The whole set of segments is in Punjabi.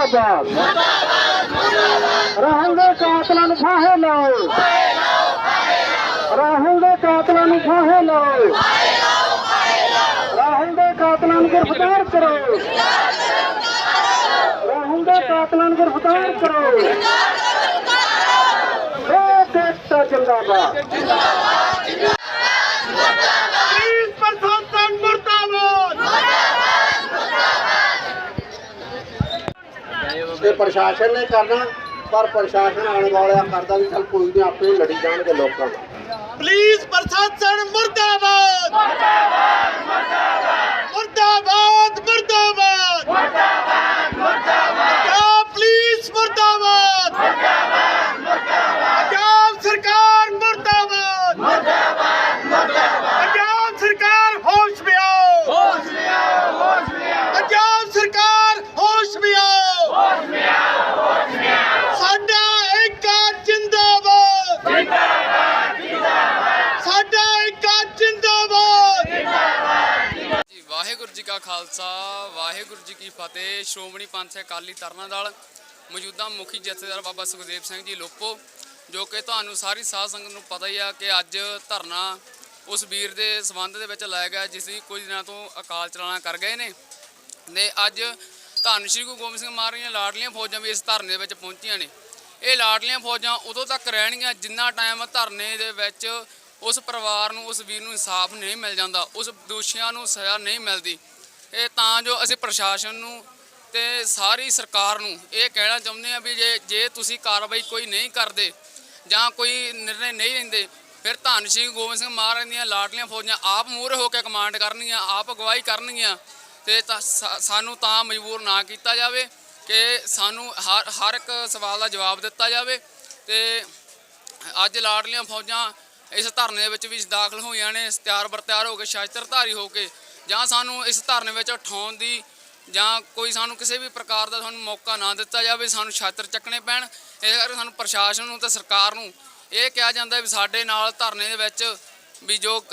ਮੁਰਦਾਬਾਦ। ਰਾਹੁਲ ਦੇ ਕਾਤਲਾਂ ਨੂੰ ਫਾਹੇ ਲਾਓ। ਰਾਹੁਲ ਦੇ ਕਾਤਲਾਂ ਨੂੰ ਫਾਹੇ ਲਾਓ। ਰਾਹੁਲ ਦੇ ਕਾਤਲਾਂ ਨੂੰ ਗ੍ਰਿਫਤਾਰ ਕਰੋ। ਰਾਹੁਲ ਦੇ ਕਾਤਲਾਂ ਨੂੰ ਗ੍ਰਿਫਤਾਰ ਕਰੋ। ਏਕਤਾ ਜਿੰਦਾਬਾਦ ਪੁਲਿਸ ਪ੍ਰਸ਼ਾਸਨ ਮੁਰਦਾਬਾਦ ਤੇ ਪ੍ਰਸ਼ਾਸਨ ਨੇ ਕਰਨਾ, ਪਰ ਪ੍ਰਸ਼ਾਸਨ ਆਉਣ ਵਾਲਿਆ ਕਰਦਾ ਵੀ ਚੱਲ ਕੋਈ ਨਹੀਂ ਆਪੇ ਲੜੀ ਜਾਣਗੇ ਲੋਕਾਂ ਨਾਲ। ਪੁਲਿਸ ਪ੍ਰਸ਼ਾਸਨ ਮੁਰਦਾਬਾਦ। ਮੁਰਦਾਬਾਦ ਮੁਰਦਾਬਾਦ। ਮੁਰਦਾਬਾਦ ਪੰਜਾਬ ਪੁਲਿਸ ਮੁਰਦਾਬਾਦ। ਪੰਜਾਬ ਸਰਕਾਰ ਮੁਰਦਾਬਾਦ ਪੰਜਾਬ ਸਰਕਾਰ ਹੋਸ਼ ਵਿੱਚ ਆਓ ਪੰਜਾਬ ਸਰਕਾਰ ਹੋਸ਼ ਵਿੱਚ ਆਓ ਸਾਡਾ ਏਕਾ ਜਿੰਦਾਬਾਦ ਸਾਡਾ ਏਕਾ ਜਿੰਦਾਬਾਦ ਜੀ ਵਾਹਿਗੁਰੂ ਜੀ ਕਾ ਖਾਲਸਾ ਵਾਹਿਗੁਰੂ ਜੀ ਕੀ ਫਤਿਹ ਸ਼੍ਰੋਮਣੀ ਪੰਥ ਅਕਾਲੀ ਤਰਨਾ ਦਲ ਮੌਜੂਦਾ ਮੁਖੀ ਜਥੇਦਾਰ ਬਾਬਾ ਸੁਖਦੇਵ ਸਿੰਘ ਜੀ ਲੋਪੋ, ਜੋ ਕਿ ਤੁਹਾਨੂੰ ਸਾਰੀ ਸਾਧ ਸੰਗਤ ਨੂੰ ਪਤਾ ਹੀ ਆ ਕਿ ਅੱਜ ਧਰਨਾ ਉਸ ਵੀਰ ਦੇ ਸਬੰਧ ਦੇ ਵਿੱਚ ਲਾਇਆ ਗਿਆ, ਜਿਸ ਦੀ ਕੁਝ ਦਿਨਾਂ ਤੋਂ ਅਕਾਲ ਚਲਾਣਾ ਕਰ ਗਏ ਨੇ। ਨੇ ਅੱਜ ਧੰਨ ਸ਼੍ਰੀ ਗੁਰੂ ਗੋਬਿੰਦ ਸਿੰਘ ਮਹਾਰਾਜ ਦੀਆਂ ਲਾਡਲੀਆਂ ਫੌਜਾਂ ਵੀ ਇਸ ਧਰਨੇ ਦੇ ਵਿੱਚ ਪਹੁੰਚੀਆਂ ਨੇ। ਇਹ ਲਾਡਲੀਆਂ ਫੌਜਾਂ ਉਦੋਂ ਤੱਕ ਰਹਿਣਗੀਆਂ ਜਿੰਨਾ ਟਾਈਮ ਧਰਨੇ ਦੇ ਵਿੱਚ ਉਸ ਪਰਿਵਾਰ ਨੂੰ, ਉਸ ਵੀਰ ਨੂੰ ਇਨਸਾਫ ਨਹੀਂ ਮਿਲ ਜਾਂਦਾ, ਉਸ ਦੋਸ਼ੀਆਂ ਨੂੰ ਸਜ਼ਾ ਨਹੀਂ ਮਿਲਦੀ। ਇਹ ਤਾਂ ਜੋ ਅਸੀਂ ਪ੍ਰਸ਼ਾਸਨ ਨੂੰ ਤੇ ਸਾਰੀ ਸਰਕਾਰ ਨੂੰ ਇਹ ਕਹਿਣਾ ਚਾਹੁੰਦੇ ਆ ਵੀ ਜੇ ਜੇ ਤੁਸੀਂ ਕਾਰਵਾਈ ਕੋਈ ਨਹੀਂ ਕਰਦੇ ਜਾਂ ਕੋਈ ਨਿਰਣੇ ਨਹੀਂ ਲੈਂਦੇ, ਫਿਰ ਧੰਨ ਸ਼੍ਰੀ ਗੋਬਿੰਦ ਸਿੰਘ ਮਹਾਰਾਜ ਦੀਆਂ ਲਾਡਲੀਆਂ ਫੌਜਾਂ ਆਪ ਮੂਹਰੇ ਹੋ ਕੇ ਕਮਾਂਡ ਕਰਨਗੀਆਂ, ਆਪ ਅਗਵਾਈ ਕਰਨਗੀਆਂ ਤੇ ਤਾਂ ਸਾਨੂੰ ਤਾਂ ਮਜਬੂਰ ਨਾ ਕੀਤਾ ਜਾਵੇ ਕਿ ਸਾਨੂੰ ਹਰ ਹਰ ਇੱਕ ਸਵਾਲ ਦਾ ਜਵਾਬ ਦਿੱਤਾ ਜਾਵੇ ਤੇ ਅੱਜ ਲਾਡਲੀਆਂ ਫੌਜਾਂ ਇਸ ਧਰਨੇ ਵਿੱਚ ਵੀ ਦਾਖਲ ਹੋਈਆਂ ਨੇ ਤਿਆਰ ਬਰਤਿਆਰ ਹੋ ਕੇ, ਸ਼ਸਤਰਧਾਰੀ ਹੋ ਕੇ ਜਾਂ ਸਾਨੂੰ ਇਸ ਧਰਨੇ ਵਿੱਚ ਉਠਾਉਣ ਦੀ ਜਾਂ ਕੋਈ ਸਾਨੂੰ ਕਿਸੇ ਵੀ ਪ੍ਰਕਾਰ ਦਾ ਸਾਨੂੰ ਮੌਕਾ ਨਾ ਦਿੱਤਾ ਜਾਵੇ, ਸਾਨੂੰ ਛਾਤਰ ਚੱਕਣੇ ਪੈਣ, ਇਸ ਕਰਕੇ ਸਾਨੂੰ ਪ੍ਰਸ਼ਾਸਨ ਨੂੰ ਤੇ ਸਰਕਾਰ ਨੂੰ ਇਹ ਕਿਹਾ ਜਾਂਦਾ ਵੀ ਸਾਡੇ ਨਾਲ ਧਰਨੇ ਦੇ ਵਿੱਚ ਵੀ ਜੋ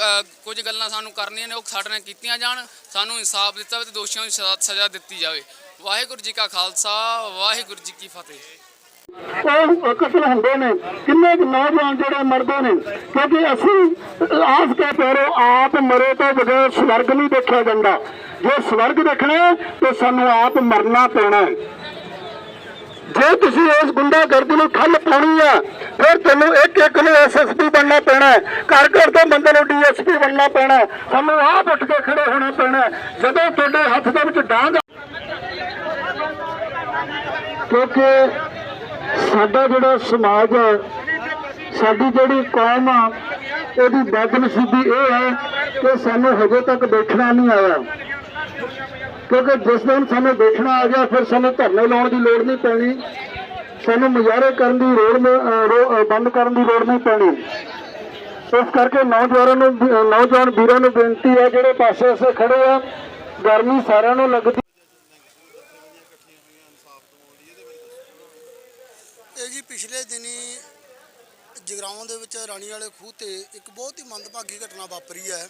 ਕੁਝ ਗੱਲਾਂ ਸਾਨੂੰ ਕਰਨੀਆਂ ਨੇ, ਉਹ ਸਾਡੇ ਨਾਲ ਕੀਤੀਆਂ ਜਾਣ, ਸਾਨੂੰ ਇਨਸਾਫ ਦਿੱਤਾ ਜਾਵੇ ਤੇ ਦੋਸ਼ੀਆਂ ਨੂੰ ਸਜ਼ਾ- ਸਜ਼ਾ ਦਿੱਤੀ ਜਾਵੇ। ਵਾਹਿਗੁਰੂ ਜੀ ਕਾ ਖਾਲਸਾ, ਵਾਹਿਗੁਰੂ ਜੀ ਕੀ ਫਤਿਹ। ਉਹ ਕਤਲ ਹੁੰਦੇ ਨੇ। ਕਿੰਨੇ ਨੌਜਵਾਨ ਜਿਹੜੇ ਮਰਦੇ ਨੇ। ਕਿਉਂਕਿ ਅਸੀਂ ਆਸ ਕੇ ਪੈਰੋ ਆਪ ਮਰੇ ਤੋਂ ਬਗੈਰ ਸਵਰਗ ਨਹੀਂ ਦੇਖਿਆ ਜਾਂਦਾ। ਜੇ ਸਵਰਗ ਦੇਖਣਾ ਤੇ ਸਾਨੂੰ ਆਪ ਮਰਨਾ ਪੈਣਾ ਜੇ ਤੁਸੀਂ ਇਸ ਗੁੰਡਾਗਰਦੀ ਨੂੰ ਠੱਲ ਪਾਉਣੀ ਆ ਫਿਰ ਤੁਹਾਨੂੰ ਇੱਕ ਇੱਕ ਨੂੰ ਐਸਐਸਪੀ ਬਣਨਾ ਪੈਣਾ ਘਰ ਘਰ ਤੋਂ ਬੰਦੇ ਨੂੰ ਡੀਐਸਪੀ ਬਣਨਾ ਪੈਣਾ ਸਾਨੂੰ ਆਪ ਉੱਠ ਕੇ ਖੜੇ ਹੋਣਾ ਪੈਣਾ ਜਦੋਂ ਤੁਹਾਡੇ ਹੱਥ ਦੇ ਵਿੱਚ ਡਾਂਗ ਕਿਉਂਕਿ ਸਾਡਾ ਜਿਹੜਾ ਸਮਾਜ ਹੈ, ਸਾਡੀ ਜਿਹੜੀ ਕੌਮ ਆ, ਉਹਦੀ ਬਦਨਸੀਬੀ ਇਹ ਹੈ ਕਿ ਸਾਨੂੰ ਹਜੇ ਤੱਕ ਦੇਖਣਾ ਨਹੀਂ ਆਇਆ। ਕਿਉਂਕਿ ਜਿਸ ਦਿਨ ਸਾਨੂੰ ਦੇਖਣਾ ਆ ਗਿਆ, ਫਿਰ ਸਾਨੂੰ ਧਰਨੇ ਲਾਉਣ ਦੀ ਲੋੜ ਨਹੀਂ ਪੈਣੀ। ਸਾਨੂੰ ਮੁਜ਼ਾਹਰੇ ਕਰਨ ਦੀ ਲੋੜ ਬੰਦ ਕਰਨ ਦੀ ਲੋੜ ਨਹੀਂ ਪੈਣੀ। ਇਸ ਕਰਕੇ ਨੌਜਵਾਨਾਂ ਨੂੰ ਨੌਜਵਾਨ ਵੀਰਾਂ ਨੂੰ ਬੇਨਤੀ ਹੈ, ਜਿਹੜੇ ਪਾਸੇ ਅਸੀਂ ਖੜੇ ਆ, ਗਰਮੀ ਸਾਰਿਆਂ ਨੂੰ ਲੱਗਦੀ ਇਹ ਜੀ ਪਿਛਲੇ ਦਿਨੀ ਜਗਰਾਉਂ ਦੇ ਵਿੱਚ ਰਾਣੀ ਵਾਲੇ ਖੂਹ ਤੇ ਇੱਕ ਬਹੁਤ ਹੀ ਮੰਦਭਾਗੀ ਘਟਨਾ ਵਾਪਰੀ ਹੈ।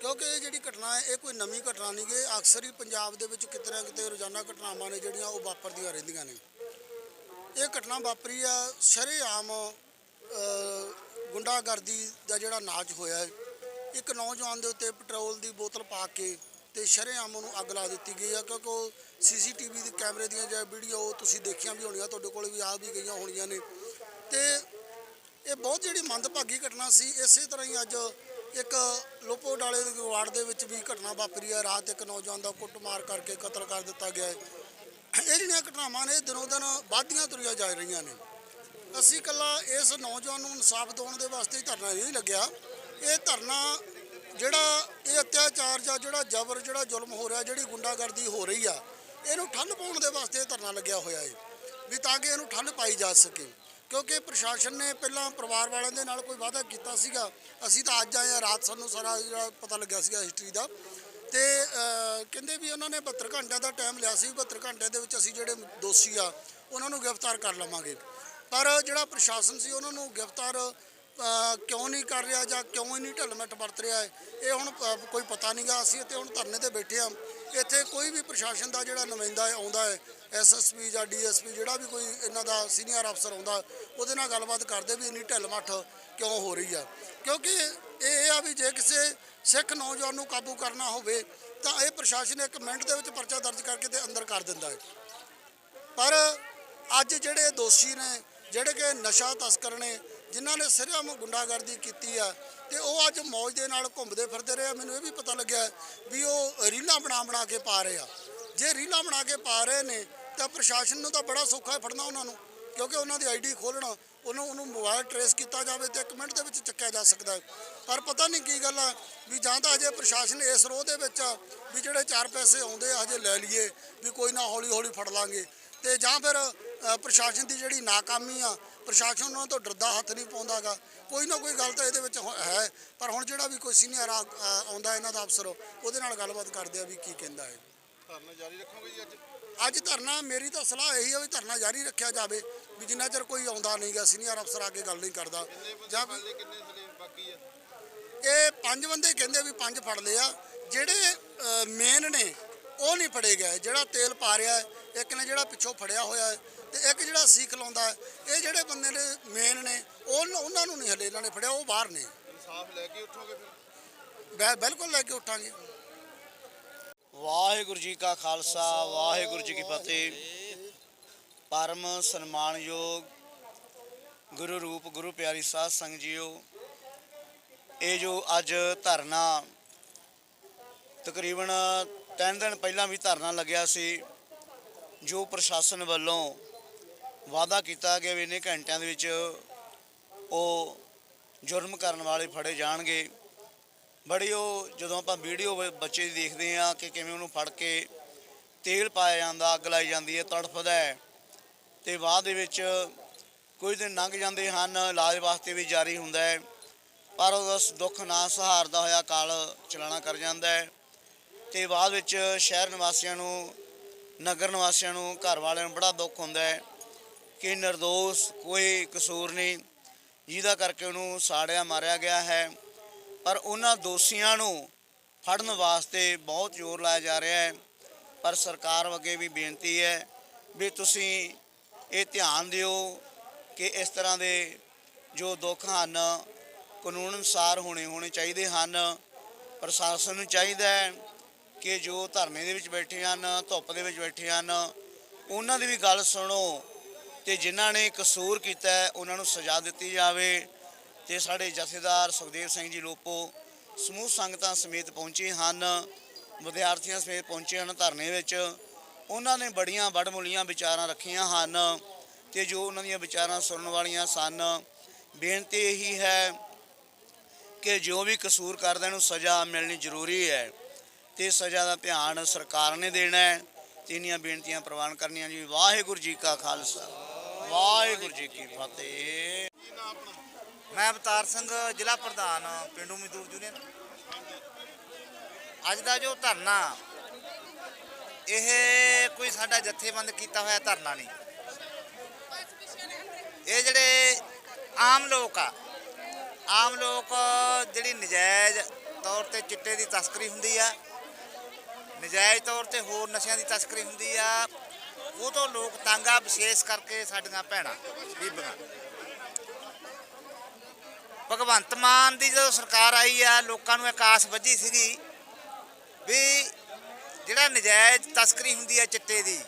ਕਿਉਂਕਿ ਇਹ ਜਿਹੜੀ ਘਟਨਾ ਹੈ, ਇਹ ਕੋਈ ਨਵੀਂ ਘਟਨਾ ਨਹੀਂ ਗਈ ਅਕਸਰ ਹੀ ਪੰਜਾਬ ਦੇ ਵਿੱਚ ਕਿਤੇ ਨਾ ਕਿਤੇ ਰੋਜ਼ਾਨਾ ਘਟਨਾਵਾਂ ਨੇ ਜਿਹੜੀਆਂ ਉਹ ਵਾਪਰਦੀਆਂ ਰਹਿੰਦੀਆਂ ਨੇ। ਇਹ ਘਟਨਾ ਵਾਪਰੀ ਆ ਸ਼ਰੇਆਮ ਗੁੰਡਾਗਰਦੀ ਦਾ ਜਿਹੜਾ ਨਾਚ ਹੋਇਆ ਹੈ। ਇੱਕ ਨੌਜਵਾਨ ਦੇ ਉੱਤੇ ਪੈਟਰੋਲ ਦੀ ਬੋਤਲ ਪਾ ਕੇ ਤੇ ਸ਼ਰੇਆਮ ਨੂੰ ਅੱਗ ਲਾ ਦਿੱਤੀ ਗਈ ਆ, ਕਿਉਂਕਿ ਉਹ ਸੀਸੀਟੀਵੀ ਦੇ ਕੈਮਰੇ ਦੀਆਂ ਜਾਂ ਵੀਡੀਓ ਤੁਸੀਂ ਦੇਖੀਆਂ ਵੀ ਹੋਣੀਆਂ, ਤੁਹਾਡੇ ਕੋਲ ਵੀ ਆ ਵੀ ਗਈਆਂ ਹੋਣੀਆਂ ਨੇ। ਤੇ ਇਹ ਬਹੁਤ ਜਿਹੜੀ ਮੰਦਭਾਗੀ ਘਟਨਾ ਸੀ, ਇਸੇ ਤਰ੍ਹਾਂ ਹੀ ਅੱਜ ਇੱਕ ਲੋਪੋ ਡਾਲੇ ਦੇ ਵਾਰਡ ਦੇ ਵਿੱਚ ਵੀ ਘਟਨਾ ਵਾਪਰੀ ਹੈ। ਰਾਤ ਇੱਕ ਨੌਜਵਾਨ ਦਾ ਕੁੱਟਮਾਰ ਕਰਕੇ ਕਤਲ ਕਰ ਦਿੱਤਾ ਗਿਆ ਹੈ। ਇਹ ਜਿਹੜੀਆਂ ਘਟਨਾਵਾਂ ਨੇ ਦਿਨੋਂ ਦਿਨ ਵੱਧਦੀਆਂ ਤੁਰੀਆਂ ਜਾ ਰਹੀਆਂ ਨੇ। ਅਸੀਂ ਇਕੱਲਾ ਇਸ ਨੌਜਵਾਨ ਨੂੰ ਇਨਸਾਫ ਦਿਵਾਉਣ ਦੇ ਵਾਸਤੇ ਹੀ ਧਰਨਾ ਨਹੀਂ ਲੱਗਿਆ। ਇਹ ਧਰਨਾ ਜਿਹੜਾ, ਇਹ ਅਤਿਆਚਾਰ ਜਾਂ ਜਿਹੜਾ ਜ਼ਬਰ, ਜਿਹੜਾ ਜ਼ੁਲਮ ਹੋ ਰਿਹਾ, ਜਿਹੜੀ ਗੁੰਡਾਗਰਦੀ ਹੋ ਰਹੀ ਆ, ਇਹਨੂੰ ਠੱਲ ਪਾਉਣ ਦੇ ਵਾਸਤੇ ਇਹ ਧਰਨਾ ਲੱਗਿਆ ਹੋਇਆ ਹੈ ਵੀ ਤਾਂ ਕਿ ਇਹਨੂੰ ਠੱਲ ਪਾਈ ਜਾ ਸਕੇ। ਕਿਉਂਕਿ ਪ੍ਰਸ਼ਾਸਨ ਨੇ ਪਹਿਲਾਂ ਪਰਿਵਾਰ ਵਾਲਿਆਂ ਦੇ ਨਾਲ ਕੋਈ ਵਾਅਦਾ ਕੀਤਾ ਸੀਗਾ। ਅਸੀਂ ਤਾਂ ਅੱਜ ਆਏ ਆ ਰਾਤ ਸਾਨੂੰ ਸਾਰਾ ਜਿਹੜਾ ਪਤਾ ਲੱਗਿਆ ਸੀਗਾ ਹਿਸਟਰੀ ਦਾ। ਤੇ ਕਹਿੰਦੇ ਵੀ ਉਹਨਾਂ ਨੇ 72 ਘੰਟਿਆਂ ਦਾ ਟਾਈਮ ਲਿਆ ਸੀ 72 ਘੰਟਿਆਂ ਦੇ ਵਿੱਚ ਅਸੀਂ ਜਿਹੜੇ ਦੋਸ਼ੀ ਆ, ਉਹਨਾਂ ਨੂੰ ਗ੍ਰਿਫਤਾਰ ਕਰ ਲਵਾਂਗੇ। ਪਰ ਜਿਹੜਾ ਪ੍ਰਸ਼ਾਸਨ ਸੀ, ਉਹਨਾਂ ਨੂੰ ਗ੍ਰਿਫਤਾਰ ਕਿਉਂ ਨਹੀਂ ਕਰ ਰਿਹਾ ਜਾਂ ਕਿਉਂ ਹੀ ਨਹੀਂ ਢਿੱਲਮਿੱਠ ਵਰਤ ਰਿਹਾ ਹੈ ਇਹ ਹੁਣ ਅ, ਕੋਈ ਪਤਾ ਨਹੀਂਗਾ ਅਸੀਂ ਇੱਥੇ ਹੁਣ ਧਰਨੇ ਤੇ ਬੈਠੇ ਆ ਇੱਥੇ ਕੋਈ ਵੀ ਪ੍ਰਸ਼ਾਸਨ ਦਾ ਜਿਹੜਾ ਨੁਮਾਇੰਦਾ ਹੈ ਆਉਂਦਾ ਹੈ ਐਸਐਸਪੀ ਜਾਂ ਡੀਐਸਪੀ ਜਿਹੜਾ ਵੀ ਕੋਈ ਇਹਨਾਂ ਦਾ ਸੀਨੀਅਰ ਅਫਸਰ ਆਉਂਦਾ ਉਹਦੇ ਨਾਲ ਗੱਲਬਾਤ ਕਰਦੇ ਵੀ ਇੰਨੀ ਢਿੱਲਮੱਠ ਕਿਉਂ ਹੋ ਰਹੀ ਆ। ਕਿਉਂਕਿ ਇਹ ਇਹ ਆ ਵੀ ਜੇ ਕਿਸੇ ਸਿੱਖ ਨੌਜਵਾਨ ਨੂੰ ਕਾਬੂ ਕਰਨਾ ਹੋਵੇ ਤਾਂ ਇਹ ਪ੍ਰਸ਼ਾਸਨ ਇੱਕ ਮਿੰਟ ਦੇ ਵਿੱਚ ਪਰਚਾ ਦਰਜ ਕਰਕੇ ਤੇ ਅੰਦਰ ਕਰ ਦਿੰਦਾ ਹੈ। ਪਰ ਅੱਜ ਜਿਹੜੇ ਦੋਸ਼ੀ ਨੇ ਜਿਹੜੇ ਕਿ ਨਸ਼ਾ ਤਸਕਰ ਨੇ ਜਿਨ੍ਹਾਂ ਨੇ ਸਿਰਮ ਗੁੰਡਾਗਰਦੀ ਕੀਤੀ ਆ ਤੇ ਉਹ ਅੱਜ ਮੌਜ ਦੇ ਨਾਲ ਘੁੰਮਦੇ ਫਿਰਦੇ ਰਹੇ ਆ। ਮੈਨੂੰ ਇਹ ਵੀ ਪਤਾ ਲੱਗਿਆ ਵੀ ਉਹ ਰੀਲਾਂ ਬਣਾ ਬਣਾ ਕੇ ਪਾ ਰਹੇ ਆ। ਜੇ ਰੀਲਾਂ ਬਣਾ ਕੇ ਪਾ ਰਹੇ ਨੇ ਤਾਂ ਪ੍ਰਸ਼ਾਸਨ ਨੂੰ ਤਾਂ ਬੜਾ ਸੌਖਾ ਹੈ ਫੜਨਾ ਉਹਨਾਂ ਨੂੰ, ਕਿਉਂਕਿ ਉਹਨਾਂ ਦੀ ਆਈਡੀ ਖੋਲਣਾ, ਉਹਨੂੰ ਉਹਨੂੰ ਮੋਬਾਈਲ ਟਰੇਸ ਕੀਤਾ ਜਾਵੇ ਤੇ ਇੱਕ ਮਿੰਟ ਦੇ ਵਿੱਚ ਚੱਕਿਆ ਜਾ ਸਕਦਾ ਪਰ ਪਤਾ ਨਹੀਂ ਕੀ ਗੱਲ ਆ ਵੀ ਜਾਂ ਤਾਂ ਅਜੇ ਪ੍ਰਸ਼ਾਸਨ ਇਸ ਰੋਹ ਦੇ ਵਿੱਚ ਆ ਵੀ ਜਿਹੜੇ ਚਾਰ ਪੈਸੇ ਆਉਂਦੇ ਆ ਹਜੇ ਲੈ ਲਈਏ, ਵੀ ਕੋਈ ਨਾ ਹੌਲੀ ਹੌਲੀ ਫੜ ਲਾਂਗੇ। ਤੇ ਜਾਂ ਫਿਰ ਪ੍ਰਸ਼ਾਸਨ ਦੀ ਜਿਹੜੀ ਨਾਕਾਮੀ ਆ ਪ੍ਰਸ਼ਾਸਨ ਉਹਨਾਂ ਤੋਂ ਡਰਦਾ ਹੱਥ ਨਹੀਂ ਪਾਉਂਦਾਗਾ। ਕੋਈ ਨਾ ਕੋਈ ਗੱਲ ਤਾਂ ਇਹਦੇ ਵਿੱਚ ਹੋ- ਹੈ ਪਰ ਹੁਣ ਜਿਹੜਾ ਵੀ ਕੋਈ ਸੀਨੀਅਰ ਆਉਂਦਾ ਇਹਨਾਂ ਦਾ ਅਫਸਰ ਉਹਦੇ ਨਾਲ ਗੱਲਬਾਤ ਕਰਦੇ ਆ ਵੀ ਕੀ ਕਹਿੰਦਾ ਹੈ ਧਰਨਾ ਜਾਰੀ ਰੱਖੋਗੇ ਜੀ ਅੱਜ? ਅੱਜ ਧਰਨਾ ਮੇਰੀ ਤਾਂ ਸਲਾਹ ਇਹੀ ਆ ਵੀ ਧਰਨਾ ਜਾਰੀ ਰੱਖਿਆ ਜਾਵੇ ਵੀ ਜਿੰਨਾ ਚਿਰ ਕੋਈ ਆਉਂਦਾ ਨਹੀਂਗਾ ਸੀਨੀਅਰ ਅਫਸਰ ਆ ਕੇ ਗੱਲ ਨਹੀਂ ਕਰਦਾ। ਜਾਂ ਕਿੰਨੇ ਬਾਕੀ ਆ? ਇਹ ਪੰਜ ਬੰਦੇ ਕਹਿੰਦੇ ਵੀ ਪੰਜ ਫੜ ਲਏ ਆ। ਜਿਹੜੇ ਮੇਨ ਨੇ ਉਹ ਨਹੀਂ ਫੜੇ ਗਏ। ਜਿਹੜਾ ਤੇਲ ਪਾ ਰਿਹਾ ਹੈ ਇੱਕ ਨੇ ਜਿਹੜਾ ਪਿੱਛੋਂ ਫੜਿਆ ਹੋਇਆ ਹੈ ਤੇ ਇੱਕ ਜਿਹੜਾ ਸੀਖ ਲਾਉਂਦਾ ਹੈ ਇਹ ਜਿਹੜੇ ਬੰਦੇ ਨੇ ਮੇਨ ਨੇ ਉਹ ਉਹਨਾਂ ਨੂੰ ਨਹੀਂ ਹਲੇ ਇਹਨਾਂ ਨੇ ਫੜਿਆ ਉਹ ਬਾਹਰ ਨੇ। ਇਨਸਾਫ ਲੈ ਕੇ ਉੱਠੋਗੇ ਫਿਰ? ਬਿਲਕੁਲ ਲੈ ਕੇ ਉੱਠਾਂਗੇ। ਵਾਹਿਗੁਰੂ ਜੀ ਕਾ ਖਾਲਸਾ ਵਾਹਿਗੁਰੂ ਜੀ ਕੀ ਫਤਿਹ। ਪਰਮ ਸਨਮਾਨਯੋਗ ਗੁਰੂ ਰੂਪ ਗੁਰੂ ਪਿਆਰੀ ਸਾਧ ਸੰਗਤ ਜੀਓ ਇਹ ਜੋ ਅੱਜ ਧਰਨਾ ਤਕਰੀਬਨ 3 ਦਿਨ ਪਹਿਲਾਂ ਵੀ ਧਰਨਾ ਲੱਗਿਆ ਸੀ ਜੋ ਪ੍ਰਸ਼ਾਸਨ ਵੱਲੋਂ ਵਾਅਦਾ ਕੀਤਾ ਗਿਆ ਵੀ ਇੰਨੇ ਘੰਟਿਆਂ ਦੇ ਵਿੱਚ ਉਹ ਜੁਰਮ ਕਰਨ ਵਾਲੇ ਫੜੇ ਜਾਣਗੇ। ਬੜੀ ਉਹ ਜਦੋਂ ਆਪਾਂ ਵੀਡੀਓ ਬੱਚੇ ਦੀ ਦੇਖਦੇ ਆ ਕਿ ਕਿਵੇਂ ਉਹਨੂੰ ਫੜ ਕੇ ਤੇਲ ਪਾਇਆ ਜਾਂਦਾ, ਅੱਗ ਲਾਈ ਜਾਂਦੀ ਹੈ, ਤੜਫਦਾ ਹੈ ਤੇ ਬਾਅਦ ਦੇ ਵਿੱਚ ਕੁਝ ਦਿਨ ਲੰਘ ਜਾਂਦੇ ਹਨ, ਇਲਾਜ ਵਾਸਤੇ ਵੀ ਜਾਰੀ ਹੁੰਦਾ ਹੈ। ਪਰ ਉਹਦਾ ਦੁੱਖ ਨਾ ਸਹਾਰਦਾ ਹੋਇਆ ਕਾਲ ਚਲਾਣਾ ਕਰ ਜਾਂਦਾ ਹੈ ਤੇ ਬਾਅਦ ਵਿੱਚ ਸ਼ਹਿਰ ਨਿਵਾਸੀਆਂ ਨੂੰ, ਨਗਰ ਨਿਵਾਸੀਆਂ ਨੂੰ, ਘਰ ਵਾਲਿਆਂ ਨੂੰ ਬੜਾ ਦੁੱਖ ਹੁੰਦਾ ਹੈ। ਕਿ ਨਿਰਦੋਸ਼ ਕੋਈ ਕਸੂਰ ਨਹੀਂ। ਜਿਹਦਾ ਕਰਕੇ ਉਹਨੂੰ ਸਾੜਿਆ, ਮਾਰਿਆ ਗਿਆ ਹੈ। ਪਰ ਉਹਨਾਂ ਦੋਸ਼ੀਆਂ ਨੂੰ ਫੜਨ ਵਾਸਤੇ ਬਹੁਤ ਜ਼ੋਰ ਲਾਇਆ ਜਾ ਰਿਹਾ ਹੈ। ਪਰ ਸਰਕਾਰ ਅੱਗੇ ਵੀ ਬੇਨਤੀ ਹੈ ਵੀ ਤੁਸੀਂ ਇਹ ਧਿਆਨ ਦਿਓ ਕਿ ਇਸ ਤਰ੍ਹਾਂ ਦੇ ਜੋ ਦੁੱਖ ਹਨ, ਕਾਨੂੰਨ ਅਨੁਸਾਰ ਹੋਣੇ ਹੋਣੇ ਚਾਹੀਦੇ ਹਨ। ਪ੍ਰਸ਼ਾਸਨ ਨੂੰ ਚਾਹੀਦਾ ਹੈ ਕਿ ਜੋ ਧਰਨੇ ਦੇ ਵਿੱਚ ਬੈਠੇ ਹਨ, ਧੁੱਪ ਦੇ ਵਿੱਚ ਬੈਠੇ ਹਨ, ਉਹਨਾਂ ਦੀ ਵੀ ਗੱਲ ਸੁਣੋ। ਤੇ ਜਿਨ੍ਹਾਂ ਨੇ ਕਸੂਰ ਕੀਤਾ ਉਹਨਾਂ ਨੂੰ ਸਜ਼ਾ ਦਿੱਤੀ ਜਾਵੇ। ਤੇ ਸਾਡੇ ਜਥੇਦਾਰ ਸੁਖਦੇਵ ਸਿੰਘ ਜੀ ਲੋਪੋ ਸਮੂਹ ਸੰਗਤਾਂ ਸਮੇਤ ਪਹੁੰਚੇ ਹਨ। ਵਿਦਿਆਰਥੀਆਂ ਸਮੇਤ ਪਹੁੰਚੇ ਹਨ ਧਰਨੇ ਵਿੱਚ। ਉਹਨਾਂ ਨੇ ਬੜੀਆਂ ਵਡਮੁੱਲੀਆਂ ਵਿਚਾਰਾਂ ਰੱਖੀਆਂ ਹਨ ਤੇ ਜੋ ਉਹਨਾਂ ਦੀਆਂ ਵਿਚਾਰਾਂ ਸੁਣਨ ਵਾਲੀਆਂ ਸਨ, ਬੇਨਤੀ ਇਹੀ ਹੈ ਕਿ ਜੋ ਵੀ ਕਸੂਰ ਕਰਦਾ ਨੂੰ ਸਜ਼ਾ ਮਿਲਣੀ ਜ਼ਰੂਰੀ ਹੈ। ਤੇ ਸਜ਼ਾ ਦਾ ਧਿਆਨ ਸਰਕਾਰ ਨੇ ਦੇਣਾ ਹੈ। ਤੇ ਇੰਨੀਆਂ ਬੇਨਤੀਆਂ ਪ੍ਰਵਾਨ ਕਰਨੀਆਂ ਜੀ। ਵਾਹਿਗੁਰੂ ਜੀ ਕਾ ਖਾਲਸਾ। ਵਾਹਿਗੁਰੂ ਜੀ ਕੀ ਫਤਿਹ। ਮੈਂ ਅਵਤਾਰ ਸਿੰਘ, ਜ਼ਿਲ੍ਹਾ ਪ੍ਰਧਾਨ, ਪਿੰਡੂ ਮਜ਼ਦੂਰ ਯੂਨੀਅਨ। ਅੱਜ ਦਾ ਜੋ ਧਰਨਾ, ਇਹ ਕੋਈ ਸਾਡਾ ਜਥੇਬੰਦ ਕੀਤਾ ਹੋਇਆ ਧਰਨਾ ਨਹੀਂ। ਇਹ ਜਿਹੜੇ ਆਮ ਲੋਕ ਆ, ਆਮ ਲੋਕ ਜਿਹੜੀ ਨਜਾਇਜ਼ ਤੌਰ ਤੇ ਚਿੱਟੇ ਦੀ ਤਸਕਰੀ ਹੁੰਦੀ ਆ, ਨਜਾਇਜ਼ ਤੌਰ ਤੇ ਹੋਰ ਨਸ਼ਿਆਂ ਦੀ ਤਸਕਰੀ ਹੁੰਦੀ ਆ ਉਹ ਤੋਂ ਲੋਕ ਤੰਗ ਆ ਵਿਸ਼ੇਸ਼ ਕਰਕੇ ਸਾਡੀਆਂ ਭੈਣਾਂ, ਬੀਬੀਆਂ। ਭਗਵੰਤ ਮਾਨ ਦੀ ਜਦੋਂ ਸਰਕਾਰ ਆਈ ਆ, ਲੋਕਾਂ ਨੂੰ ਇੱਕ ਆਸ ਵੱਜੀ ਸੀਗੀ ਵੀ ਜਿਹੜਾ ਨਜਾਇਜ਼ ਤਸਕਰੀ ਹੁੰਦੀ ਆ ਚਿੱਟੇ ਦੀ,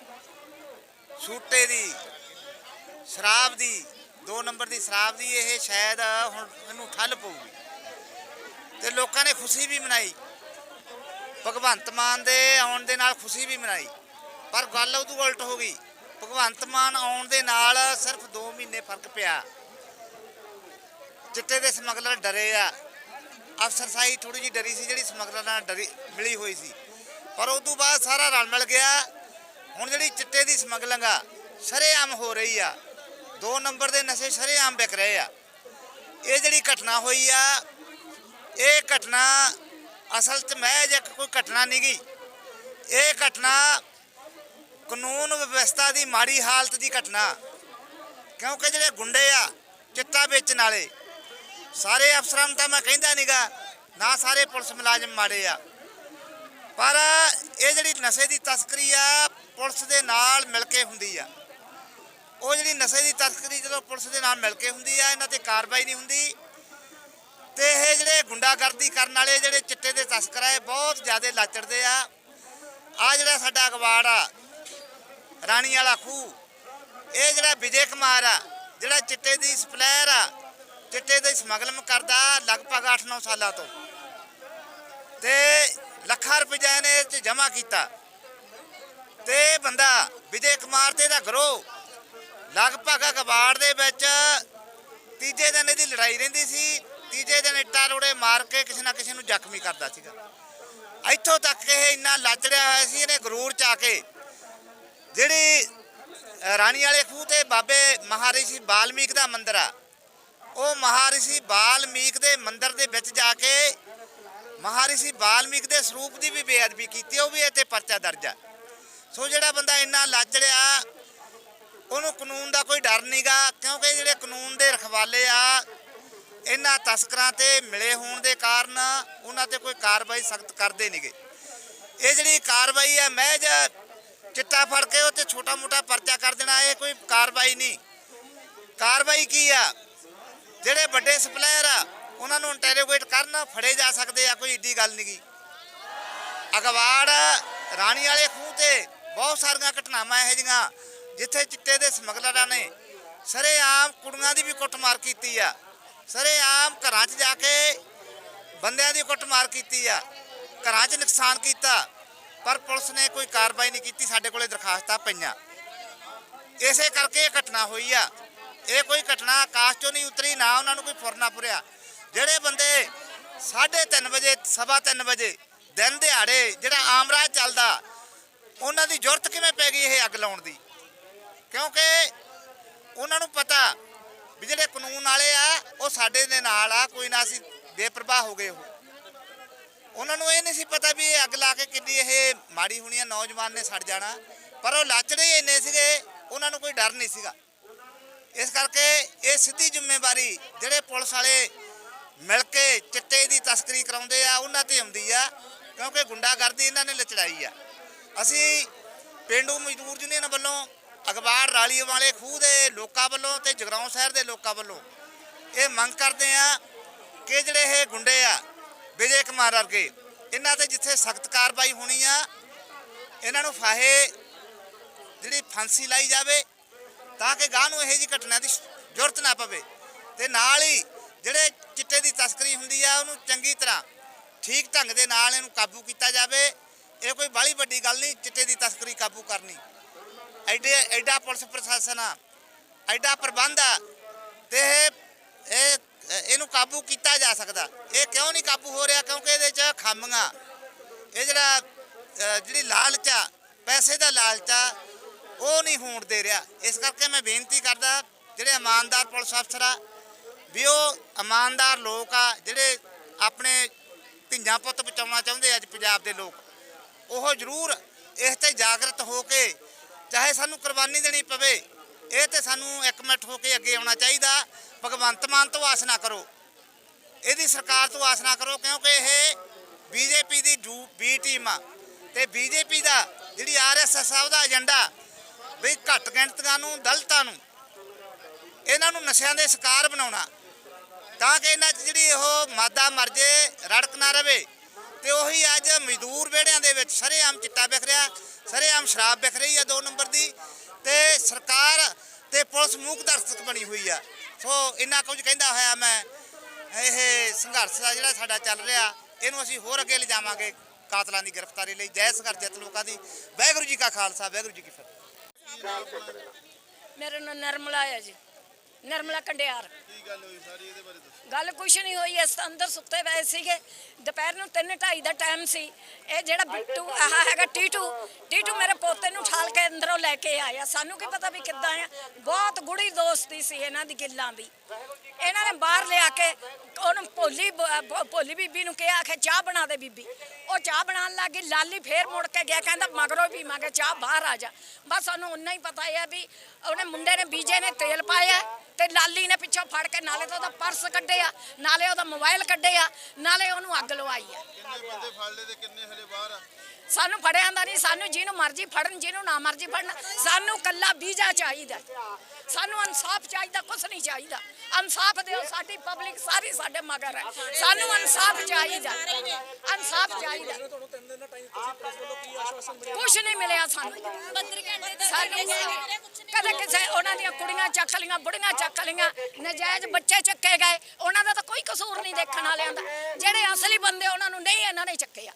ਸੂਟੇ ਦੀ, ਸ਼ਰਾਬ ਦੀ, ਦੋ ਨੰਬਰ ਦੀ ਸ਼ਰਾਬ ਦੀ, ਇਹ ਸ਼ਾਇਦ ਹੁਣ ਇਹਨੂੰ ਠੱਲ ਪਊਗੀ। ਤੇ ਲੋਕਾਂ ਨੇ ਖੁਸ਼ੀ ਵੀ ਮਨਾਈ। ਭਗਵੰਤ ਮਾਨ ਦੇ ਆਉਣ ਦੇ ਨਾਲ ਖੁਸ਼ੀ ਵੀ ਮਨਾਈ। ਪਰ ਗੱਲ ਉਦੋਂ ਉਲਟ ਹੋ ਗਈ। ਭਗਵੰਤ ਮਾਨ ਆਉਣ ਦੇ ਨਾਲ ਸਿਰਫ 2 ਮਹੀਨੇ ਫ਼ਰਕ ਪਿਆ। ਚਿੱਟੇ ਦੇ ਸਮਗਲਰ ਡਰੇ ਆ। ਅਫਸਰ ਸਾਈ ਥੋੜੀ ਜਿਹੀ ਡਰੀ ਸੀ, ਜਿਹੜੀ ਸਮਗਲਰ ਨਾਲ ਡਰੀ, ਮਿਲੀ ਹੋਈ ਸੀ। ਪਰ ਉਸ ਤੋਂ ਬਾਅਦ ਸਾਰਾ ਰਲ ਮਿਲ ਗਿਆ। ਹੁਣ ਜਿਹੜੀ ਚਿੱਟੇ ਦੀ ਸਮਗਲਿੰਗ ਆ, ਸ਼ਰੇਆਮ ਹੋ ਰਹੀ ਆ। ਦੋ ਨੰਬਰ ਦੇ ਨਸ਼ੇ ਸ਼ਰੇਆਮ ਵਿਕ ਰਹੇ ਆ। ਇਹ ਜਿਹੜੀ ਘਟਨਾ ਹੋਈ ਆ, ਇਹ ਘਟਨਾ ਅਸਲ 'ਚ ਮਹਿਜ ਇੱਕ ਕੋਈ ਘਟਨਾ ਨਹੀਂ ਗਈ ਇਹ ਘਟਨਾ ਕਾਨੂੰਨ ਵਿਵਸਥਾ ਦੀ ਮਾੜੀ ਹਾਲਤ ਦੀ ਘਟਨਾ। ਕਿਉਂਕਿ ਜਿਹੜੇ ਗੁੰਡੇ ਆ, ਚਿੱਟਾ ਵੇਚਣ ਵਾਲੇ, ਸਾਰੇ ਅਫਸਰਾਂ ਨੂੰ ਤਾਂ ਮੈਂ ਕਹਿੰਦਾ ਨਹੀਂਗਾ ਨਾ ਸਾਰੇ ਪੁਲਿਸ ਮੁਲਾਜ਼ਮ ਮਾੜੇ ਆ। ਪਰ ਇਹ ਜਿਹੜੀ ਨਸ਼ੇ ਦੀ ਤਸਕਰੀ ਆ, ਪੁਲਿਸ ਦੇ ਨਾਲ ਮਿਲ ਕੇ ਹੁੰਦੀ ਆ। ਉਹ ਜਿਹੜੀ ਨਸ਼ੇ ਦੀ ਤਸਕਰੀ ਜਦੋਂ ਪੁਲਿਸ ਦੇ ਨਾਲ ਮਿਲ ਕੇ ਹੁੰਦੀ ਆ, ਇਹਨਾਂ ਤੇ ਕਾਰਵਾਈ ਨਹੀਂ ਹੁੰਦੀ। ਤੇ ਇਹ ਜਿਹੜੇ ਗੁੰਡਾਗਰਦੀ ਕਰਨ ਵਾਲੇ, ਜਿਹੜੇ ਚਿੱਟੇ ਦੇ ਤਸਕਰ ਆ ਬਹੁਤ ਜ਼ਿਆਦਾ ਲਾਚੜਦੇ ਆ। ਆ ਜਿਹੜਾ ਸਾਡਾ ਅਗਵਾੜ ਆ ਰਾਣੀ ਵਾਲਾ ਖੂਹ। ਇਹ ਜਿਹੜਾ ਵਿਜੇ ਕੁਮਾਰ ਆ, ਜਿਹੜਾ ਚਿੱਟੇ ਦੀ ਸਪਲੈਰ ਆ, ਚਿੱਟੇ ਦੀ ਸਮਗਲਮ ਕਰਦਾ ਲਗਭਗ 8-9 ਸਾਲਾਂ ਤੋਂ। ਤੇ ਲੱਖਾਂ ਰੁਪਏ ਨੇ ਇਹ ਚ ਜਮ੍ਹਾਂ ਕੀਤਾ। ਤੇ ਇਹ ਬੰਦਾ ਵਿਜੇ ਕੁਮਾਰ ਤੇ ਦਾ ਗਰੋਹ ਲਗਭਗ ਅਖਬਾਰ ਦੇ ਵਿੱਚ ਤੀਜੇ ਦਿਨ ਇਹਦੀ ਲੜਾਈ ਰਹਿੰਦੀ ਸੀ। ਤੀਜੇ ਦਿਨ ਇੱਟਾਂ ਰੋੜੇ ਮਾਰ ਕੇ ਕਿਸੇ ਨਾ ਕਿਸੇ ਨੂੰ ਜ਼ਖਮੀ ਕਰਦਾ ਸੀਗਾ। ਇੱਥੋਂ ਤੱਕ ਇਹ ਇੰਨਾ ਲਾਚੜਿਆ ਹੋਇਆ ਸੀ, ਇਹਨੇ ਗਰੂਰ ਚ ਆ ਕੇ ਜਿਹੜੀ ਰਾਣੀ ਵਾਲੇ ਖੂਹ ਤੇ ਬਾਬੇ ਮਹਾਰਿਸ਼ੀ ਬਾਲਮੀਕ ਦਾ ਮੰਦਿਰ ਆ, ਉਹ ਮਹਾਰਿਸ਼ੀ ਬਾਲਮੀਕ ਦੇ ਮੰਦਿਰ ਦੇ ਵਿੱਚ ਜਾ ਕੇ ਮਹਾਰਿਸ਼ੀ ਬਾਲਮੀਕ ਦੇ ਸਰੂਪ ਦੀ ਵੀ ਬੇਅਦਬੀ ਕੀਤੀ, ਉਹ ਵੀ ਇੱਥੇ ਪਰਚਾ ਦਰਜ ਆ। ਸੋ ਜਿਹੜਾ ਬੰਦਾ ਇੰਨਾ ਲਾਚੜਿਆ ਉਹਨੂੰ ਕਾਨੂੰਨ ਦਾ ਕੋਈ ਡਰ ਨਹੀਂਗਾ ਕਿਉਂਕਿ ਜਿਹੜੇ ਕਾਨੂੰਨ ਦੇ ਰਖਵਾਲੇ ਆ ਇਹਨਾਂ ਤਸਕਰਾਂ ਤੇ ਮਿਲੇ ਹੋਣ ਦੇ ਕਾਰਨ ਉਹਨਾਂ ਤੇ ਕੋਈ ਕਾਰਵਾਈ ਸਖਤ ਕਰਦੇ ਨਹੀਂਗੇ ਇਹ ਜਿਹੜੀ ਕਾਰਵਾਈ ਹੈ ਮਹਿਜ ਚਿੱਟਾ ਫੜ ਕੇ ਉਹ ਤੇ ਛੋਟਾ ਮੋਟਾ ਪਰਚਾ ਕਰ ਦੇਣਾ, ਇਹ ਕੋਈ ਕਾਰਵਾਈ ਨਹੀਂ। ਕਾਰਵਾਈ ਕੀ ਆ? ਜਿਹੜੇ ਵੱਡੇ ਸਪਲਾਇਰ ਆ, ਉਹਨਾਂ ਨੂੰ ਇੰਟਰੋਗੇਟ ਕਰਨ ਫੜੇ ਜਾ ਸਕਦੇ ਆ, ਕੋਈ ਏਡੀ ਗੱਲ ਨਹੀਂ ਨਹੀਂਗੀ ਅਗਵਾੜ ਰਾਣੀ ਵਾਲੇ ਖੂਹ ਤੇ ਬਹੁਤ ਸਾਰੀਆਂ ਘਟਨਾਵਾਂ ਇਹੋ ਜਿਹੀਆਂ, ਜਿੱਥੇ ਚਿੱਟੇ ਦੇ ਸਮਗਲਰਾਂ ਨੇ ਸਰੇਆਮ ਕੁੜੀਆਂ ਦੀ ਵੀ ਕੁੱਟਮਾਰ ਕੀਤੀ ਆ। ਸਰੇਆਮ ਘਰਾਂ 'ਚ ਜਾ ਕੇ ਬੰਦਿਆਂ ਦੀ ਕੁੱਟਮਾਰ ਕੀਤੀ ਆ, ਘਰਾਂ 'ਚ ਨੁਕਸਾਨ ਕੀਤਾ। ਪਰ ਪੁਲਿਸ ਨੇ ਕੋਈ ਕਾਰਵਾਈ ਨਹੀਂ ਕੀਤੀ, ਸਾਡੇ ਕੋਲੇ ਦਰਖਾਸਤਾਂ ਪਈਆਂ। ਇਸੇ ਕਰਕੇ ਇਹ ਘਟਨਾ ਹੋਈ ਆ। ਇਹ ਕੋਈ ਘਟਨਾ ਆਕਾਸ਼ 'ਚੋਂ ਨਹੀਂ ਉਤਰੀ, ਨਾ ਉਹਨਾਂ ਨੂੰ ਕੋਈ ਫੁਰਨਾ ਪੁਰਿਆ। ਜਿਹੜੇ ਬੰਦੇ 3:30 ਵਜੇ, ਸਵਾ ਤਿੰਨ ਵਜੇ ਦਿਨ ਦਿਹਾੜੇ ਜਿਹੜਾ ਆਮ ਆਮਰਾਜ ਚੱਲਦਾ, ਉਹਨਾਂ ਦੀ ਜ਼ਰੂਰਤ ਕਿਵੇਂ ਪੈ ਗਈ ਇਹ ਅੱਗ ਲਾਉਣ ਦੀ? ਕਿਉਂਕਿ ਉਹਨਾਂ ਨੂੰ ਪਤਾ ਵੀ ਜਿਹੜੇ ਕਾਨੂੰਨ ਵਾਲੇ ਆ, ਉਹ ਸਾਡੇ ਦੇ ਨਾਲ ਆ, ਕੋਈ ਨਾ ਅਸੀਂ ਬੇਪਰਵਾਹ ਹੋ ਗਏ ਉਹ। ਉਹਨਾਂ ਨੂੰ ਇਹ ਨਹੀਂ ਸੀ ਪਤਾ ਵੀ ਇਹ ਅੱਗ ਲਾ ਕੇ ਕਿੰਨੀ ਇਹ ਮਾੜੀ ਹੋਣੀ ਆ, ਨੌਜਵਾਨ ਨੇ ਸੜ ਜਾਣਾ। ਪਰ ਉਹ ਲਾਚੜੇ ਹੀ ਇੰਨੇ ਸੀਗੇ, ਉਹਨਾਂ ਨੂੰ ਕੋਈ ਡਰ ਨਹੀਂ ਸੀਗਾ। ਇਸ ਕਰਕੇ ਇਹ ਸਿੱਧੀ ਜ਼ਿੰਮੇਵਾਰੀ ਜਿਹੜੇ ਪੁਲਿਸ ਵਾਲੇ ਮਿਲ ਕੇ ਚਿੱਟੇ ਦੀ ਤਸਕਰੀ ਕਰਾਉਂਦੇ ਆ, ਉਹਨਾਂ ਤੇ ਆਉਂਦੀ ਆ, ਕਿਉਂਕਿ ਗੁੰਡਾਗਰਦੀ ਇਹਨਾਂ ਨੇ ਲਚੜਾਈ ਆ। ਅਸੀਂ ਪਿੰਡੂ ਮਜ਼ਦੂਰ ਯੂਨੀਅਨ ਵੱਲੋਂ ਅਖਬਾਰ ਰਾਲੀ ਵਾਲੇ ਖੂਹ ਦੇ ਲੋਕਾਂ ਵੱਲੋਂ ਤੇ ਜਗਰਾਉਂ ਸ਼ਹਿਰ ਦੇ ਲੋਕਾਂ ਵੱਲੋਂ ਇਹ ਮੰਗ ਕਰਦੇ ਆ ਕਿ ਜਿਹੜੇ ਇਹ ਗੁੰਡੇ ਆ ਵਿਜੇ ਕੁਮਾਰ ਵਰਗੇ। ਇਹਨਾਂ ਤੇ ਜਿੱਥੇ ਸਖਤ ਕਾਰਵਾਈ ਹੋਣੀ ਆ, ਇਹਨਾਂ ਨੂੰ ਫਾਹੇ ਜਿਹੜੀ ਫਾਂਸੀ ਲਾਈ ਜਾਵੇ ਤਾਂ ਕਿ ਗਾਂ ਨੂੰ ਇਹੋ ਜਿਹੀ ਘਟਨਾ ਦੀ ਜ਼ਰੂਰਤ ਨਾ ਪਵੇ। ਤੇ ਨਾਲ ਹੀ ਜਿਹੜੇ ਚਿੱਟੇ ਦੀ ਤਸਕਰੀ ਹੁੰਦੀ ਆ, ਉਹਨੂੰ ਚੰਗੀ ਤਰ੍ਹਾਂ ਠੀਕ ਢੰਗ ਦੇ ਨਾਲ ਇਹਨੂੰ ਕਾਬੂ ਕੀਤਾ ਜਾਵੇ। ਇਹ ਕੋਈ ਬਾਹਲੀ ਵੱਡੀ ਗੱਲ ਨਹੀਂ, ਚਿੱਟੇ ਦੀ ਤਸਕਰੀ ਕਾਬੂ ਕਰਨੀ। ਐਡੇ, ਐਡਾ ਪੁਲਿਸ ਪ੍ਰਸ਼ਾਸਨ ਆ, ਐਡਾ ਪ੍ਰਬੰਧ ਆ, ਤੇ ਇਹ ਇਹਨੂੰ ਕਾਬੂ ਕੀਤਾ ਜਾ ਸਕਦਾ। ਇਹ ਕਿਉਂ ਨਹੀਂ ਕਾਬੂ ਹੋ ਰਿਹਾ? ਕਿਉਂਕਿ ਇਹਦੇ 'ਚ ਖਾਮੀਆਂ। ਇਹ ਜਿਹੜਾ ਜਿਹੜੀ ਲਾਲਚ ਆ, ਪੈਸੇ ਦਾ ਲਾਲਚਾ ਉਹ ਨਹੀਂ ਹੋਣ ਦੇ ਰਿਹਾ। ਇਸ ਕਰਕੇ ਮੈਂ ਬੇਨਤੀ ਕਰਦਾ, ਜਿਹੜੇ ਇਮਾਨਦਾਰ ਪੁਲਿਸ ਅਫਸਰ ਆ, ਵੀ ਉਹ ਇਮਾਨਦਾਰ ਲੋਕ ਆ, ਜਿਹੜੇ ਆਪਣੇ ਧੀਆਂ ਪੁੱਤ ਬਚਾਉਣਾ ਚਾਹੁੰਦੇ ਆ ਅੱਜ ਪੰਜਾਬ ਦੇ ਲੋਕ, ਉਹ ਜ਼ਰੂਰ ਇਸ ਤੇ ਜਾਗਰਤ ਹੋ ਕੇ ਚਾਹੇ ਸਾਨੂੰ ਕੁਰਬਾਨੀ ਦੇਣੀ ਪਵੇ ਇਹ ਤੇ ਸਾਨੂੰ ਇੱਕ ਮਿੰਟ ਹੋ ਕੇ ਅੱਗੇ ਆਉਣਾ ਚਾਹੀਦਾ। ਭਗਵੰਤ ਮਾਨ ਤੋਂ ਆਸ ਨਾ ਕਰੋ। ਇਹਦੀ ਸਰਕਾਰ ਤੋਂ ਆਸ ਨਾ ਕਰੋ, ਕਿਉਂਕਿ ਇਹ ਬੀਜੇਪੀ ਦੀ ਡੂ, ਬੀ ਟੀਮ। ਆ ਤੇ ਬੀਜੇਪੀ ਦਾ, ਜਿਹੜੀ ਆਰਐਸਐਸ ਆ, ਉਹਦਾ ਏਜੰਡਾ ਵੀ ਘੱਟ ਗਿਣਤੀਆਂ ਨੂੰ, ਦਲਤਾਂ ਨੂੰ, ਇਹਨਾਂ ਨੂੰ ਨਸ਼ਿਆਂ ਦੇ ਸ਼ਿਕਾਰ ਬਣਾਉਣਾ। ਤਾਂ ਕਿ ਇਹਨਾਂ 'ਚ ਜਿਹੜੀ ਉਹ ਮਾਦਾ ਮਰਜੇ ਰੜਕ ਨਾ ਰਵੇ। ਤੇ ਉਹੀ ਅੱਜ ਮਜ਼ਦੂਰ ਵਿਹੜਿਆਂ ਦੇ ਵਿੱਚ ਸਰੇਆਮ ਚਿੱਟਾ ਵਿਖ ਰਿਹਾ, ਸਰੇਆਮ ਸ਼ਰਾਬ ਵਿਖ ਰਹੀ ਆ ਦੋ ਨੰਬਰ ਦੀ। ਤੇ ਸਰਕਾਰ ਤੇ ਪੁਲਿਸ ਮੂਕ ਦਰਸ਼ਕ ਬਣੀ ਹੋਈ ਆ। ਸੋ ਇੰਨਾ ਕੁਝ ਕਹਿੰਦਾ ਹੋਇਆ ਮੈਂ, ਇਹ ਸੰਘਰਸ਼ ਦਾ ਜਿਹੜਾ ਸਾਡਾ ਚੱਲ ਰਿਹਾ, ਇਹਨੂੰ ਅਸੀਂ ਹੋਰ ਅੱਗੇ ਲਿਜਾਵਾਂਗੇ। ਕਾਤਲਾਂ ਦੀ ਗ੍ਰਿਫਤਾਰੀ ਲਈ ਜੈ ਸੰਘਰਸ਼ ਜੱਤ ਲੋਕਾਂ ਦੀ। ਵਾਹਿਗੁਰੂ ਜੀ ਕਾ ਖਾਲਸਾ, ਵਾਹਿਗੁਰੂ ਜੀ ਕੀ ਫਤਿਹ। ਮੇਰਾ ਨਾਂ ਨਿਰਮਲਾ ਹੈ ਜੀ। ਨਿਰਮਲਾ ਕੰਡਿਆਰ। ਕੀ ਗੱਲ ਹੋਈ ਸਾਰੀ ਇਹਦੇ ਬਾਰੇ ਦੱਸੋ। ਗੱਲ ਕੁਛ ਨਹੀਂ ਹੋਈ ਇਸ ਅੰਦਰ ਸੁੱਤੇ ਪਏ ਸੀਗੇ। ਦੁਪਹਿਰ ਨੂੰ 3:30 ਦਾ ਟਾਈਮ ਸੀ। ਇਹ ਜਿਹੜਾ ਬਿੱਟੂ ਆਹ ਹੈਗਾ ਟੀਟੂ ਟੀਟੂ ਮੇਰੇ ਪੋਤੇ ਨੂੰ ਠਾਲ ਕੇ ਅੰਦਰੋਂ ਲੈ ਕੇ ਆਇਆ। ਸਾਨੂੰ ਕੀ ਪਤਾ ਵੀ ਕਿੱਦਾਂ ਆ। ਬਹੁਤ ਗੂੜੀ ਦੋਸਤੀ ਸੀ ਇਹਨਾਂ ਦੀ ਗਿੱਲਾਂ ਦੀ ਇਹਨਾਂ ਨੇ ਬਾਹਰ ਲਿਆ ਕੇ ਉਹਨੂੰ ਭੋਲੀ ਬ- ਭੋਲੀ ਬੀਬੀ ਨੂੰ ਕਿਹਾ ਕਿ ਚਾਹ ਬਣਾ ਦੇ ਬੀਬੀ। ਉਹ ਚਾਹ ਬਣਾਉਣ ਲੱਗੀ ਲਾਲੀ ਫੇਰ ਮੁੜ ਕੇ ਗਿਆ ਕਹਿੰਦਾ ਮਗਰੋਂ ਵੀ ਮੈਂ ਕਿਹਾ ਚਾਹ ਬਾਹਰ ਆ ਜਾ। ਬਸ ਸਾਨੂੰ ਉਨਾ ਹੀ ਪਤਾ ਹੈ ਵੀ ਉਹਨੇ ਮੁੰਡੇ ਨੇ ਬੀਜੇ ਨੇ ਤੇਲ ਪਾਇਆ। ਤੇ ਲਾਲੀ ਨੇ ਪਿੱਛੋਂ ਫੜ ਕੇ ਨਾਲੇ ਤਾਂ ਉਹਦਾ ਪਰਸ ਕੱਢਿਆ ਨਾਲੇ ਉਹਦਾ ਮੋਬਾਈਲ ਕੱਢਿਆ ਨਾਲੇ ਉਹਨੂੰ ਅੱਗ ਲਵਾਈ ਆ। ਕਿੰਨੇ ਬੰਦੇ ਫੜ ਲਏ ਤੇ ਕਿੰਨੇ ਹਲੇ ਬਾਹਰ ਆ? ਸਾਨੂੰ ਫੜਿਆ ਦਾ ਨਹੀਂ ਸਾਨੂੰ ਜਿਹਨੂੰ ਮਰਜ਼ੀ ਫੜਨ ਜਿਹਨੂੰ ਨਾ ਮਰਜ਼ੀ ਫੜਨ ਸਾਨੂੰ ਕੱਲਾ ਵੀਜ਼ਾ ਚਾਹੀਦਾ। ਸਾਨੂੰ ਇਨਸਾਫ ਚਾਹੀਦਾ ਕੁਛ ਨਹੀਂ ਚਾਹੀਦਾ। ਇਨਸਾਫ ਦਿਓ ਸਾਡੀ ਪਬਲਿਕ ਸਾਰੀ ਸਾਡੇ ਮਗਰ ਹੈ। ਸਾਨੂੰ ਇਨਸਾਫ ਚਾਹੀਦਾ। ਇਨਸਾਫ ਚਾਹੀਦਾ। ਕੁਛ ਨਹੀਂ ਮਿਲਿਆ ਸਾਨੂੰ। ਸਾਨੂੰ ਕਦੇ ਕਿਸੇ ਉਹਨਾਂ ਦੀਆਂ ਕੁੜੀਆਂ ਚੱਕ ਲੀਆਂ ਬੁੜੀਆਂ ਚੱਕ ਲੀਆਂ ਨਜਾਇਜ਼ ਬੱਚੇ ਚੱਕੇ ਗਏ। ਉਹਨਾਂ ਦਾ ਤਾਂ ਕੋਈ ਕਸੂਰ ਨਹੀਂ ਦੇਖਣ ਵਾਲਿਆਂ ਦਾ। ਜਿਹੜੇ ਅਸਲੀ ਬੰਦੇ ਉਹਨਾਂ ਨੂੰ ਨਹੀਂ ਇਹਨਾਂ ਨੇ ਚੱਕਿਆ।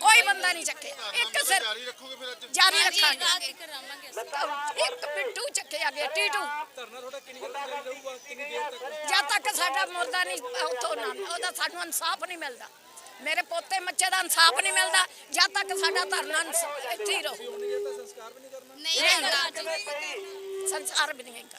ਕੋਈ ਬੰਦਾ ਨਹੀਂ ਚੱਕਿਆ। ਇੱਕ ਸਿਰ ਜਾਰੀ ਰੱਖੋਗੇ ਫਿਰ ਅੱਜ? ਜਾਰੀ ਰੱਖਾਂਗੇ। ਇੱਕ ਪਿੱਟੂ ਚੱਕਿਆ ਗਿਆ। ਜਦ ਤੱਕ ਸਾਡਾ ਮੁਰਦਾ ਨਹੀਂ ਉੱਥੋਂ ਨਾ ਉਹਦਾ ਸਾਨੂੰ ਇਨਸਾਫ ਨਹੀਂ ਮਿਲਦਾ। ਮੇਰੇ ਪੋਤੇ ਮੱਚੇ ਦਾ ਇਨਸਾਫ ਨਹੀਂ ਮਿਲਦਾ। ਜਦ ਤੱਕ ਸਾਡਾ ਧਰਨਾ ਇੱਥੇ ਹੀ ਰਹੂ। ਨਹੀਂ ਸੰਸਾਰ ਵੀ ਨਹੀਂ ਹੈਗਾ।